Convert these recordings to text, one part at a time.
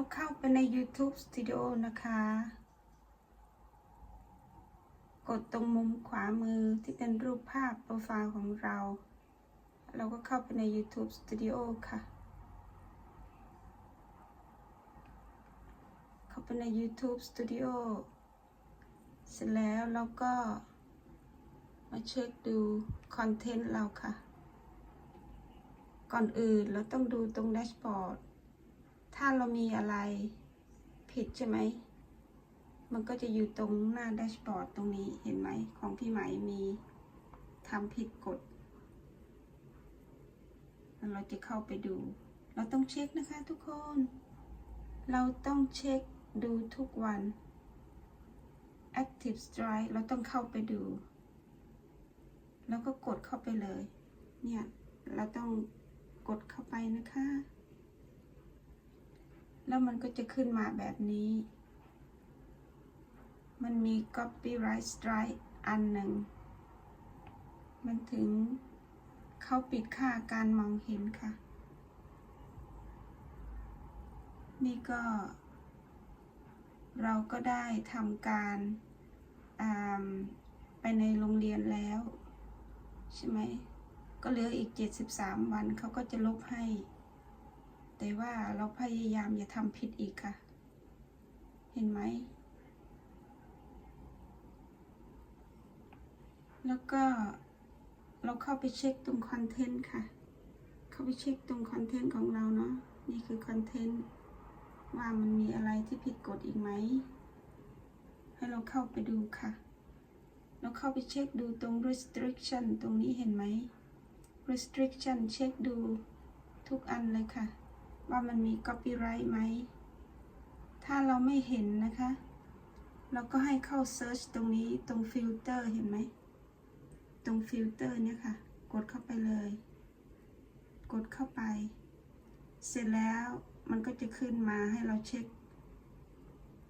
เราเข้าไปใน YouTube Studio นะคะ กดตรงมุมขวามือที่เป็นรูปภาพโปรไฟล์ของเรา เราก็เข้าไปใน YouTube Studio ค่ะ เข้าไปใน YouTube Studio เสร็จแล้วเราก็มาเช็คดูคอนเทนต์เราค่ะ ก่อนอื่นเราต้องดูตรงแดชบอร์ด ถ้าเรามีอะไรผิดใช่ไหม มันก็จะอยู่ตรงหน้าแดชบอร์ดตรงนี้เห็นไหม ของพี่ไหมมีทำผิดกฎเราจะเข้าไปดู เราต้องเช็คนะคะทุกคน เราต้องเช็คดูทุกวัน Active Strike เราต้องเข้าไปดู แล้วก็กดเข้าไปเลย เนี่ย เราต้องกดเข้าไปนะคะ แล้วมันก็จะขึ้นมาแบบนี้ มันมี copyright strike อันหนึ่ง มันถึงเขาปิดค่าการมองเห็นค่ะ นี่ก็ เราก็ได้ทำการไปในโรงเรียนแล้ว ใช่ไหม ก็เหลืออีก 73 วันเขาก็จะลบให้ แต่ว่าเราพยายามอย่าทำผิดอีกค่ะ เห็นไหม แล้วก็เราเข้าไปเช็คตรงคอนเทนต์ค่ะ เข้าไปเช็คตรงคอนเทนต์ของเราเนาะ นี่คือคอนเทนต์ว่ามันมีอะไรที่ผิดกฎอีกไหม ให้เราเข้าไปดูค่ะ เราเข้าไปเช็คดูตรง restriction ตรงนี้เห็นไหม restriction เช็คดูทุกอันเลยค่ะ ว่ามันมี copyright ไหม ถ้าเราไม่เห็นนะคะ เราก็ให้เข้า search ตรงนี้ตรง filter เห็นไหม ตรง filter เนี่ยค่ะ กดเข้าไปเลย กดเข้าไป เสร็จแล้วมันก็จะขึ้นมาให้เราเช็ค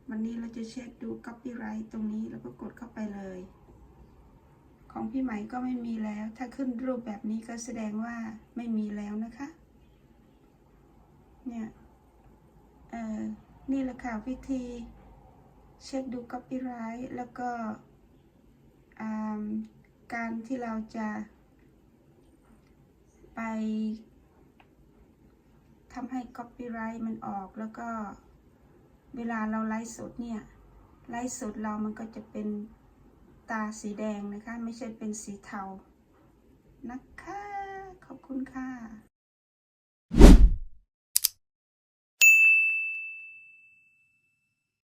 วันนี้เราจะเช็คดู copyright ตรงนี้แล้วก็กดเข้าไปเลย ของพี่ไหมก็ไม่มีแล้ว ถ้าขึ้นรูปแบบนี้ก็แสดงว่าไม่มีแล้วนะคะ เนี่ยนี่แหละค่ะวิธีเช็คดู copyright แล้วก็การที่เราจะไปทำให้ copyright มันออกแล้วก็เวลาเราไลฟ์สดเนี่ยไลฟ์สดเรามันก็จะเป็นตาสีแดงนะคะ ไม่ใช่เป็นสีเทานะคะ ขอบคุณค่ะ